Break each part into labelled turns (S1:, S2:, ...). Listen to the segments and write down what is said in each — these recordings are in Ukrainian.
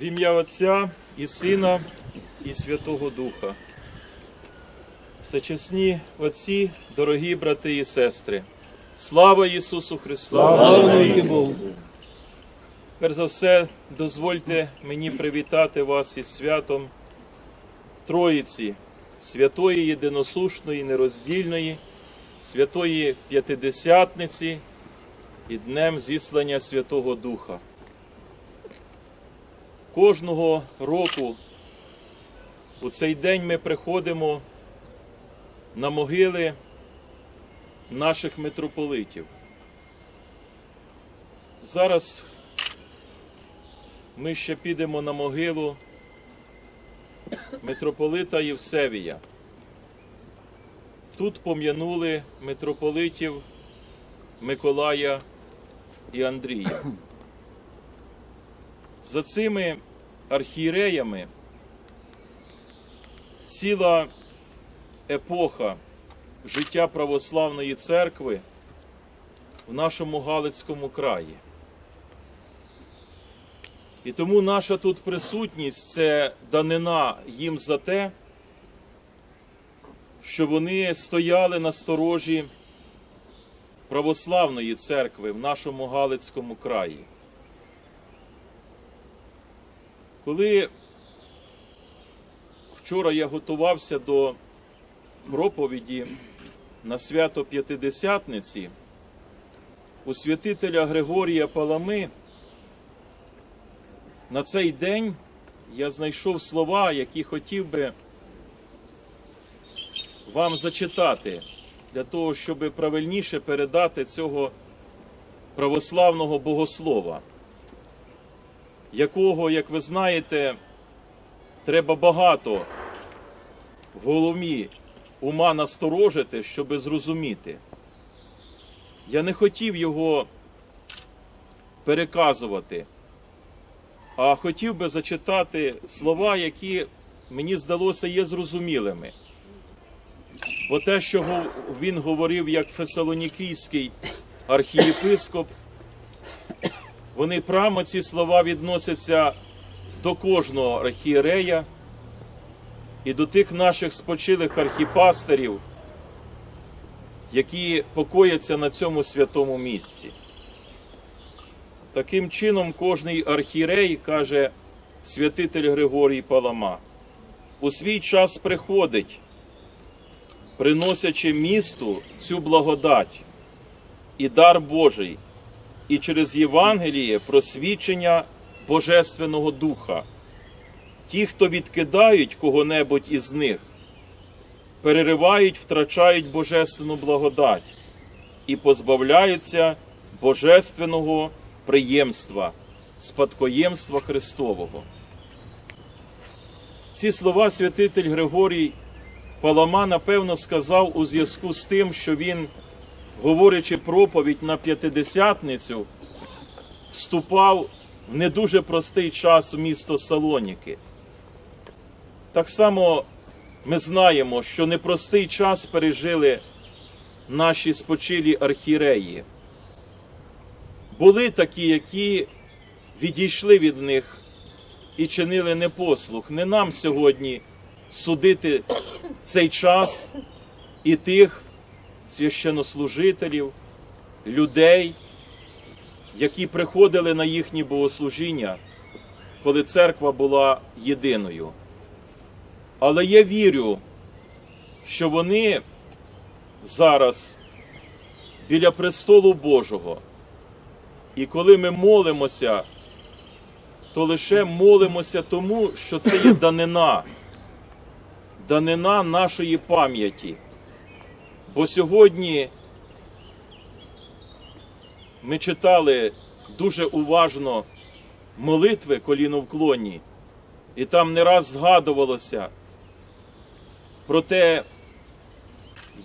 S1: В ім'я Отця і Сина, і Святого Духа. Всечесні Отці, дорогі брати і сестри, слава Ісусу Христу!
S2: Слава Богу.
S1: Перш за все, дозвольте мені привітати вас із святом Троїці, святої єдиносушної, нероздільної, святої П'ятидесятниці і Днем зіслання Святого Духа. Кожного року у цей день ми приходимо на могили наших митрополитів. Зараз ми ще підемо на могилу митрополита Євсевія. Тут пом'янули митрополитів Миколая і Андрія. За цими архієреями ціла епоха життя православної церкви в нашому Галицькому краї. І тому наша тут присутність це данина їм за те, що вони стояли на сторожі православної церкви в нашому Галицькому краї. Коли вчора я готувався до проповіді на свято П'ятидесятниці, у святителя Григорія Палами на цей день я знайшов слова, які хотів би вам зачитати, для того, щоб правильніше передати цього православного богослова, якого, як ви знаєте, треба багато в голові ума насторожити, щоб зрозуміти. Я не хотів його переказувати а хотів би зачитати слова, які мені здалося є зрозумілими. Бо те, що він говорив як фесалонікійський архієпископ, вони прямо ці слова відносяться до кожного архієрея і до тих наших спочилих архіпастерів, які покояться на цьому святому місці. Таким чином, кожний архірей, каже святитель Григорій Палама, у свій час приходить, приносячи місту цю благодать і дар Божий, і через Євангеліє просвідчення Божественного Духа. Ті, хто відкидають кого-небудь із них, переривають, втрачають божественну благодать і позбавляються божественного приємства, спадкоємства Христового. Ці слова святитель Григорій Палама, напевно, сказав у зв'язку з тим, що він, говорячи проповідь на п'ятидесятницю, вступав в не дуже простий час у місто Салоніки. Так само ми знаємо, що непростий час пережили наші спочилі архіреї. Були такі, які відійшли від них і чинили непослух. Не нам сьогодні судити цей час і тих священнослужителів, людей, які приходили на їхні богослужіння, коли церква була єдиною. Але я вірю, що вони зараз біля престолу Божого. І коли ми молимося, то лише молимося тому, що це є данина, данина нашої пам'яті. Бо сьогодні ми читали дуже уважно молитви коліновклонні, і там не раз згадувалося про те,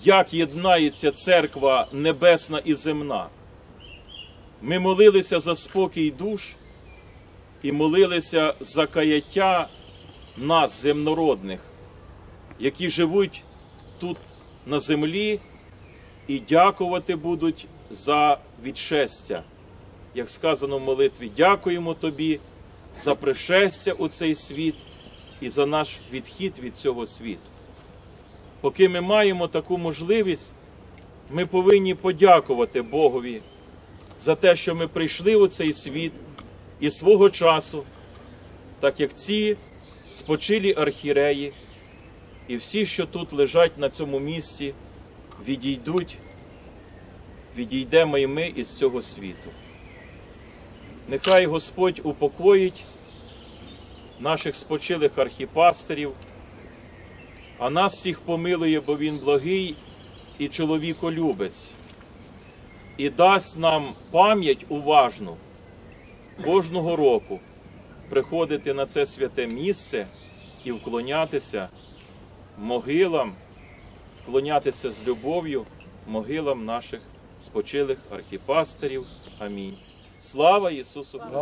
S1: як єднається церква небесна і земна. Ми молилися за спокій душ і молилися за каяття нас, земнородних, які живуть тут на землі і дякувати будуть за відшестя. Як сказано в молитві, дякуємо тобі за пришестя у цей світ і за наш відхід від цього світу. Поки ми маємо таку можливість, ми повинні подякувати Богові за те, що ми прийшли у цей світ і свого часу, так як ці спочилі архіреї і всі, що тут лежать на цьому місці, відійдуть, відійдемо і ми із цього світу. Нехай Господь упокоїть наших спочилих архіпастерів, а нас всіх помилує, бо Він благий і чоловіколюбець, і дасть нам пам'ять уважну кожного року приходити на це святе місце і вклонятися могилам, вклонятися з любов'ю могилам наших спочилих архіпастерів. Амінь. Слава Ісусу Христу!